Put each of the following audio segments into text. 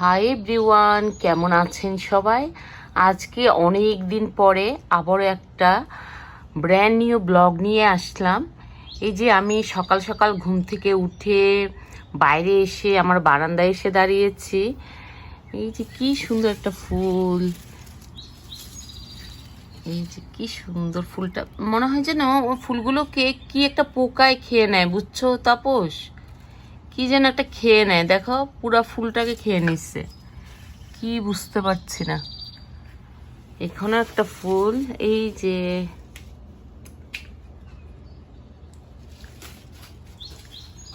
Hi everyone, কেমন আছেন সবাই? আজকে অনেক দিন পরে আবারও একটা ব্র্যান্ড নিউ ব্লগ নিয়ে আসলাম। এই যে আমি সকাল সকাল ঘুম থেকে উঠে বাইরে এসে আমার বারান্দায় এসে দাঁড়িয়েছি। এই যে কি সুন্দর একটা ফুল। এই যে কি সুন্দর ফুলটা। মনে হয় যেন ফুলগুলোকে কি একটা পোকায় খেয়ে নেয়, বুঝছ তাপস? কি যেন একটা খেয়ে নেয়। দেখো, পুরা ফুলটাকে খেয়ে নিচ্ছে। কি বুঝতে পারছি না। এখানে একটা ফুল, এই যে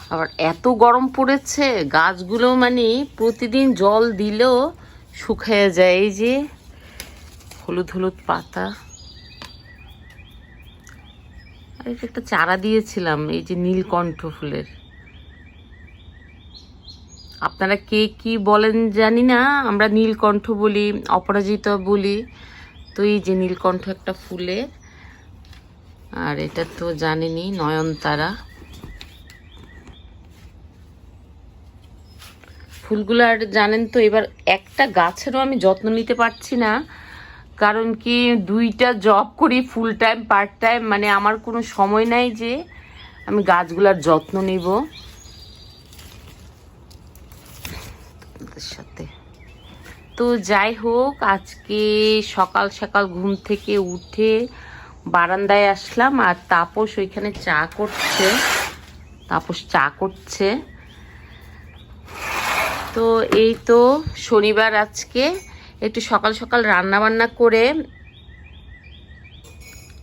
আবার এত গরম পড়েছে, গাছগুলো মানে প্রতিদিন জল দিলেও শুকিয়ে যায়। এই যে হলুদ হলুদ পাতা। আর একটা চারা দিয়েছিলাম, এই যে নীলকণ্ঠ ফুলের। আপনারা কে কি বলেন জানি না, আমরা নীলকণ্ঠ বলি, অপরাজিত বলি। তো এই যে নীলকণ্ঠ একটা ফুলে, আর এটা তো জানেনি, নয়নতারা। ফুলগুলো আর জানেন তো, এবার একটা গাছেরও আমি যত্ন নিতে পারছি না, কারণ কি দুইটা জব করি ফুল টাইম পার্ট টাইম মানে আমার কোনো সময় নাই যে আমি গাছগুলার যত্ন নিব। আপনাদের সাথে। তো যাই হোক, আজকে সকাল সকাল ঘুম থেকে উঠে বারান্দায় আসলাম আর তাপস ওইখানে চা করছে। তাপস চা করছে। তো এই তো শনিবার আজকে। একটু সকাল সকাল রান্না বান্না করে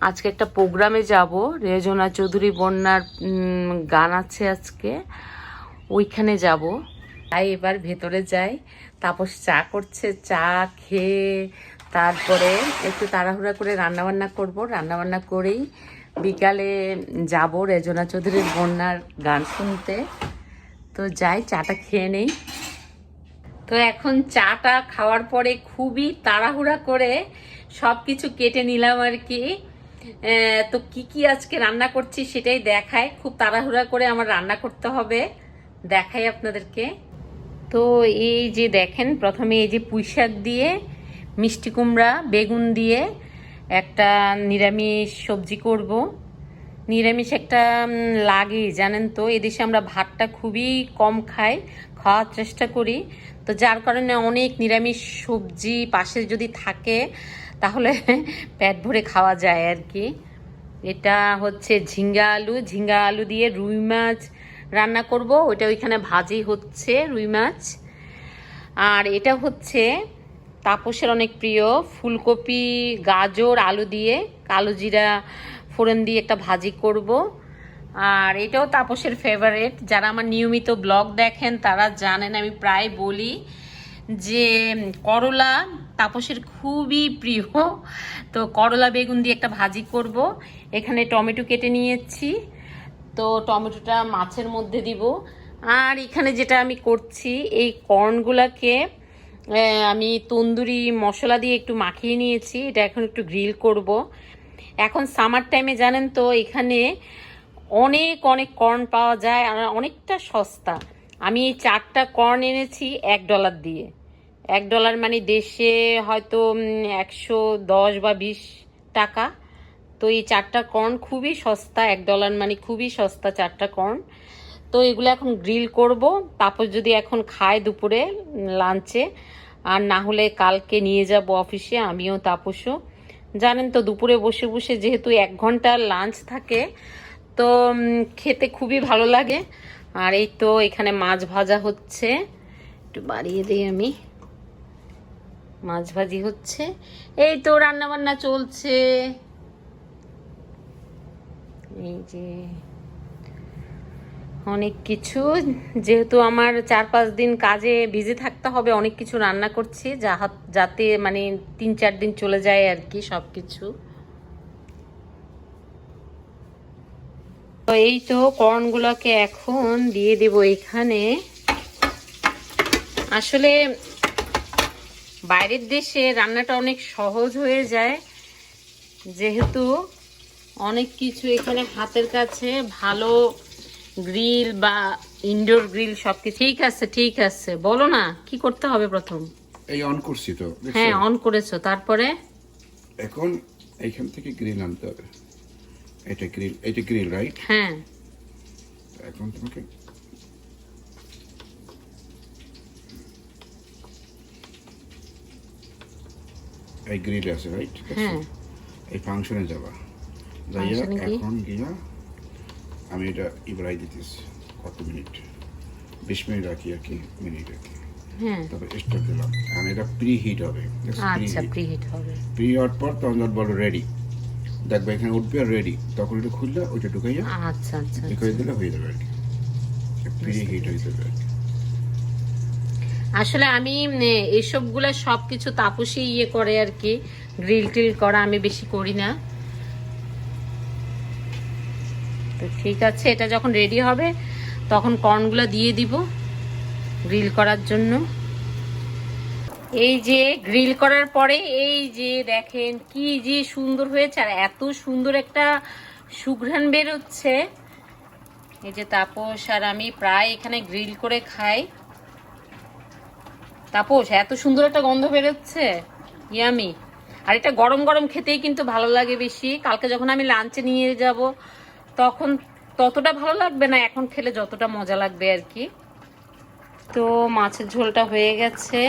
আজকে একটা প্রোগ্রামে যাব। রেজনা চৌধুরী বন্যার গান আছে আজকে। ওইখানে যাব। তাই এবার ভেতরে যাই। তাপস চা করছে, চা খেয়ে তারপরে একটু তাড়াহুড়া করে রান্নাবান্না করব। রান্নাবান্না করেই বিকালে যাব রেজনা চৌধুরীর বন্যার গান শুনতে। তো যাই, চাটা খেয়ে নেই। তো এখন চাটা খাওয়ার পরে খুবই তাড়াহুড়া করে সব কিছু কেটে নিলাম আর কি। তো কি কি আজকে রান্না করছি সেটাই দেখায়। খুব তাড়াহুড়া করে আমার রান্না করতে হবে। দেখাই আপনাদেরকে। তো এই যে দেখেন, প্রথমে এই যে পুঁই শাক দিয়ে, মিষ্টি কুমড়া, বেগুন দিয়ে একটা নিরামিষ সবজি করব। নিরামিষ একটা লাগে, জানেন তো। এদেশে আমরা ভাতটা খুবই কম খাই, খাওয়ার চেষ্টা করি। তো যার কারণে অনেক নিরামিষ সবজি পাশে যদি থাকে, তাহলে পেট ভরে খাওয়া যায় আর কি। এটা হচ্ছে ঝিঙ্গা আলু। ঝিঙ্গা আলু দিয়ে রুই মাছ রান্না করব। ওইটা ওইখানে ভাজি হচ্ছে, রুই মাছ। আর এটা হচ্ছে তাপসের অনেক প্রিয়, ফুলকপি, গাজর, আলু দিয়ে, কালো জিরা, ফোড়ন দিয়ে একটা ভাজি করব। আর এটাও তাপসের ফেভারেট যারা আমার নিয়মিত ব্লগ দেখেন, তারা জানেন, আমি প্রায় বলি যে, করলা তাপসের খুবই প্রিয়। তো করলা বেগুন দিয়ে একটা ভাজি করব। এখানে টমেটো কেটে নিয়েছি। তো টমেটোটা মাছের মধ্যে দিব। আর এখানে যেটা আমি করছি, এই কর্নগুলাকে আমি তন্দুরি মশলা দিয়ে একটু মাখিয়ে নিয়েছি। এটা এখন একটু গ্রিল করব। এখন সামার টাইমে জানেন তো, এখানে অনেক অনেক কর্ন পাওয়া যায় আর অনেকটা সস্তা। আমি এই চারটা কর্ন এনেছি এক ডলার দিয়ে। এক ডলার মানে দেশে হয়তো একশো দশ বা বিশ টাকা। তো এই চারটা কর্ন খুবই সস্তা, এক ডলার মানে খুবই সস্তা চারটা কর্ন। তো এগুলো এখন গ্রিল করব, তারপর যদি এখন খায় দুপুরে, লাঞ্চে, আর না হলে কালকে নিয়ে যাব অফিসে, আমিও তাপসও। জানেন তো, দুপুরে বসে বসে যেহেতু এক ঘণ্টার লাঞ্চ থাকে, তো খেতে খুবই ভালো লাগে। আর এই তো এখানে মাছ ভাজা হচ্ছে, একটু বাড়িয়ে দিই আমি। মাছ ভাজি হচ্ছে, এই তো রান্না বান্না চলছে। এই যে অনেক কিছু। যেহেতু আমার চার পাঁচ দিন কাজে বিজি থাকতে হবে, অনেক কিছু রান্না করছি যা- যাতে মানে তিন চার দিন চলে যায় আর কি সব কিছু তো এই তো কর্নগুলোকে এখন দিয়ে দেব এখানে। আসলে বাইরের দেশে রান্নাটা অনেক সহজ হয়ে যায়, যেহেতু অনেক কিছু এখানে হাতের কাছে ভালো গ্রিল বা ইনডোর গ্রিল সব কিছু ঠিক আছে ঠিক আছে। বলো না কি করতে হবে প্রথম? এই অন করছি তো হ্যাঁ অন করেছ। তারপরে? এখন এইখান থেকে গ্রিল আনতে হবে। এটা গ্রিল এটা গ্রিল রাইট হ্যাঁ। এখন তোমাকে এই গ্রিল আছে রাইট হ্যাঁ। এই ফাংশনে যাবা। এখন গিয়া আমি এটা ইবরাই দিতেছি কত মিনিট? বিশ মিনিট রাখি আর কি মিনিট রাখি হ্যাঁ। দিলাম। এটা প্রি হিট হবে আচ্ছা হবে। প্রি হওয়ার পর তখন যখন বলো রেডি দেখবে এখানে উঠবে আর রেডি তখন এটা খুললে ওইটা ঢুকাইয়া আচ্ছা আচ্ছা দিলে হয়ে যাবে আর কি। প্রি হিট হয়ে যাবে আর কি। আসলে আমি উম, এসবগুলা সব কিছু তাপসী ইয়ে করে আর কি গ্রিল টিল করা আমি বেশি করি না তো ঠিক আছে, এটা যখন রেডি হবে, তখন কর্নগুলো দিয়ে দিব গ্রিল করার জন্য। এই যে গ্রিল করার পরে, এই যে দেখেন কি যে সুন্দর হয়েছে, আর এত সুন্দর একটা সুঘ্রাণ বের হচ্ছে। এই যে তাপস আর আমি প্রায় এখানে গ্রিল করে খাই। তাপস, এত সুন্দর একটা গন্ধ বেরোচ্ছে ইয়ামি। আর এটা গরম গরম খেতেই কিন্তু ভালো লাগে বেশি। কালকে যখন আমি লাঞ্চে নিয়ে যাব, তখন ততটা ভালো লাগবে না, এখন খেলে যতটা মজা লাগবে আর কি। তো মাছের ঝোলটা হয়ে গেছে।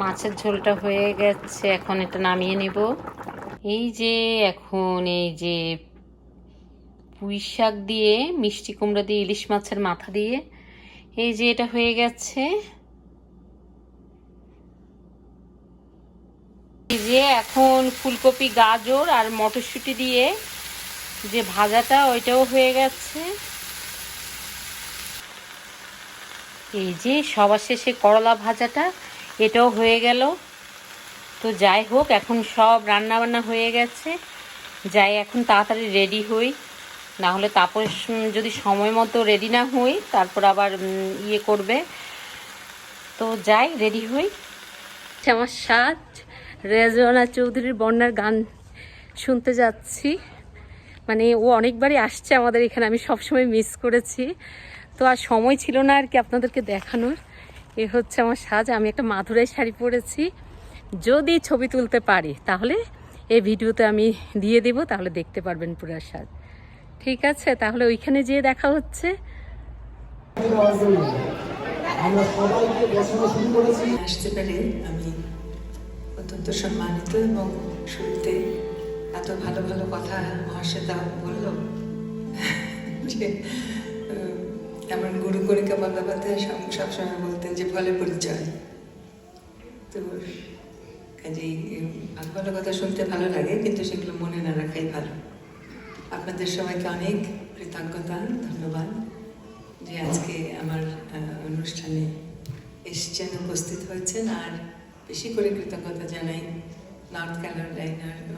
মাছের ঝোলটা হয়ে গেছে, এখন এটা নামিয়ে নিব। এই যে এখন এই যে পুঁই শাক দিয়ে, মিষ্টি কুমড়া দিয়ে, ইলিশ মাছের মাথা দিয়ে, এই যে এটা হয়ে গেছে। এই যে এখন ফুলকপি, গাজর আর মটরশুঁটি দিয়ে যে ভাজাটা, ওইটাও হয়ে গেছে। এই যে সবার শেষে করলা ভাজাটা, এটাও হয়ে গেল। তো যাই হোক, এখন সব রান্না বান্না হয়ে গেছে। যাই, এখন তাড়াতাড়ি রেডি হই। না হলে তারপর যদি সময় মতো রেডি না হই, তারপর আবার ইয়ে করবে। তো যাই, রেডি হই। আমার সাজ, রেজওয়ানা চৌধুরীর বন্যার গান শুনতে যাচ্ছি। মানে ও অনেকবারই আসছে আমাদের এখানে, আমি সবসময় মিস করেছি। তো আর সময় ছিল না আর কি আপনাদেরকে দেখানোর। এ হচ্ছে আমার সাজ, আমি একটা মাধুরাই শাড়ি পরেছি। যদি ছবি তুলতে পারি, তাহলে এই ভিডিওতে আমি দিয়ে দেব, তাহলে দেখতে পারবেন পুরো সাজ। ঠিক আছে, তাহলে ওইখানে যেয়ে দেখা হচ্ছে। আসতে পেরে আমি অত্যন্ত সম্মানিত এবং শুরুতে এত ভালো ভালো কথা মহাশ্বেতা বলল যে এমন গুরু করিকা বন্দ্যোপাধ্যায় সব- সবসময় বলতেন যে ফলে পরিচয়। তো কাজেই ভালো ভালো কথা শুনতে ভালো লাগে, কিন্তু সেগুলো মনে না রাখাই ভালো। আপনাদের সবাইকে অনেক কৃতজ্ঞতা, ধন্যবাদ যে আজকে আমার অনুষ্ঠানে এসছেন, উপস্থিত হয়েছেন, আর বেশি করে কৃতজ্ঞতা জানাই নর্থ ক্যারোলাইনার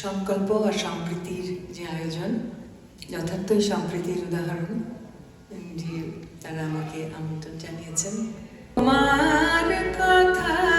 সংকল্প আর সম্প্রীতির যে আয়োজন, যথার্থই সম্প্রীতির উদাহরণ, যে তারা আমাকে আমন্ত্রণ জানিয়েছেন। তোমার কথা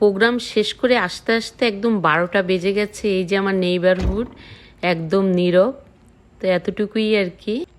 প্রোগ্রাম শেষ করে আস্তে আস্তে একদম বারোটা বেজে গেছে, এই যে আমার নেইবারহুড একদম নীরব। তো এতটুকুই আর কি।